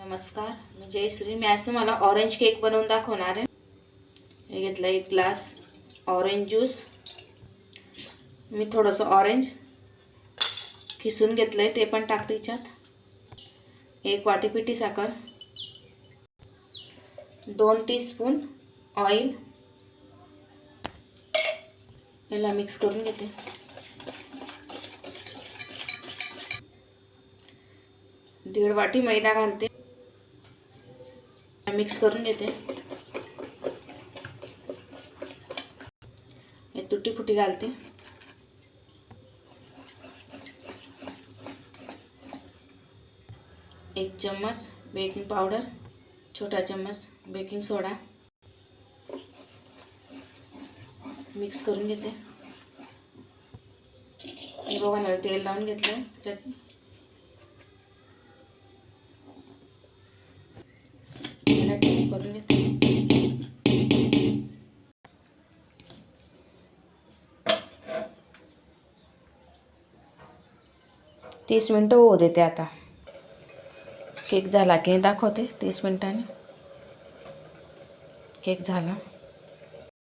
नमस्कार, मी जयश्री. मी आज तुम्हाला ऑरेंज केक दाखवणार आहे. हे घेतलं एक ग्लास ऑरेंज ज्यूस मी थोडंसं ऑरेंज किसून घेतलं आहे टाकते एक वाटी पिठी साखर. दोन टीस्पून ऑइल याला मिक्स करून घेते. दीड वाटी मैदा घालते. मिक्स करून घेते हे। तुटी फुटी घालते एक चम्मच बेकिंग पावडर छोटा चम्मच बेकिंग सोडा। मिक्स करून घेते। बघा तेल लावून घेतलं त्याच्यात dip तीस मिनटं होऊ देते आता। केक झाला की दाखवते तीस मिनटांनी। केक झाला।